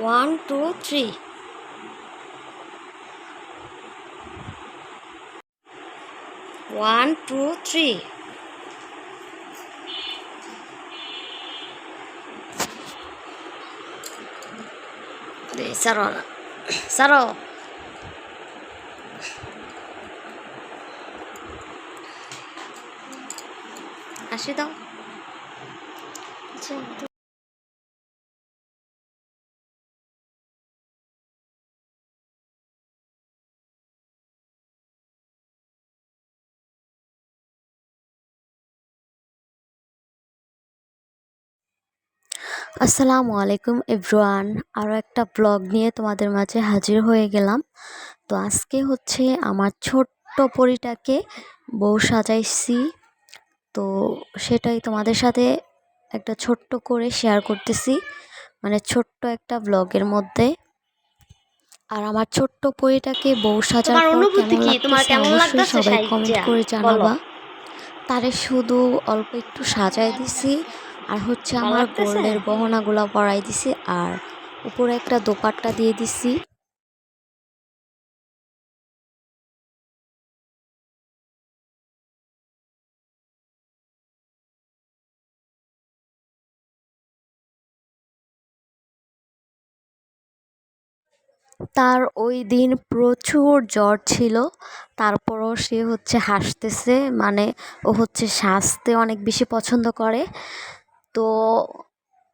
One two three. One two three. সারো সারো। হাসি দাও আসসালামু আলাইকুম এভরিওয়ান। আরও একটা ব্লগ নিয়ে তোমাদের মাঝে হাজির হয়ে গেলাম। তো আজকে হচ্ছে আমার ছোট্ট পরিটাকে বউ সাজাইছি। তো সেটাই তোমাদের সাথে একটা ছোট্ট করে শেয়ার করতেছি। মানে ছোট্ট একটা ব্লগের মধ্যে। আর আমার ছোট্ট পরিটাকে বউ সাজার পর অনুভূতি কি? কেমন তোমার কেমন লাগতেছে সবাই কমেন্ট করে জানাবা। তারে শুধু অল্প একটু সাজাই দিছি। আর হচ্ছে আমার? গোল্ডের গহনাগুলো পরাই দিছি আর উপরে একটা দোপাট্টা দিয়ে দিছি তার ওই দিন প্রচুর জ্বর ছিল তারপরও সে হচ্ছে হাসতেছে মানে ও হচ্ছে সাজতে অনেক বেশি পছন্দ করে তো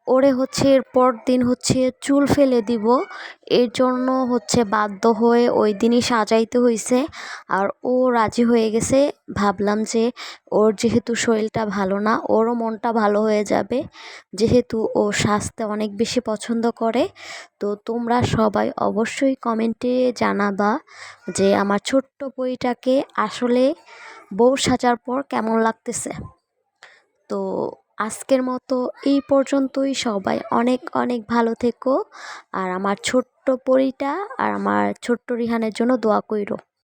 ওরে হচ্ছে এরপর দিন হচ্ছে চুল ফেলে দিব। এর জন্য হচ্ছে বাধ্য হয়ে ওই দিনই সাজাইতে হয়েছে আর ও রাজি হয়ে গেছে। ভাবলাম যে ওর যেহেতু শরীরটা ভালো না, ওরও মনটা ভালো হয়ে যাবে। যেহেতু ও সাজতে অনেক বেশি পছন্দ করে, তো তোমরা সবাই অবশ্যই কমেন্টে জানাবা যে আমার ছোট্ট বইটাকে আসলে বউ সাজার পর কেমন লাগতেছে। তো আজকের মতো এই পর্যন্তই। সবাই অনেক অনেক ভালো থেকো। আর আমার ছোট্ট পরিটা আর আমার ছোট্ট রিহানের জন্য দোয়া কইরো।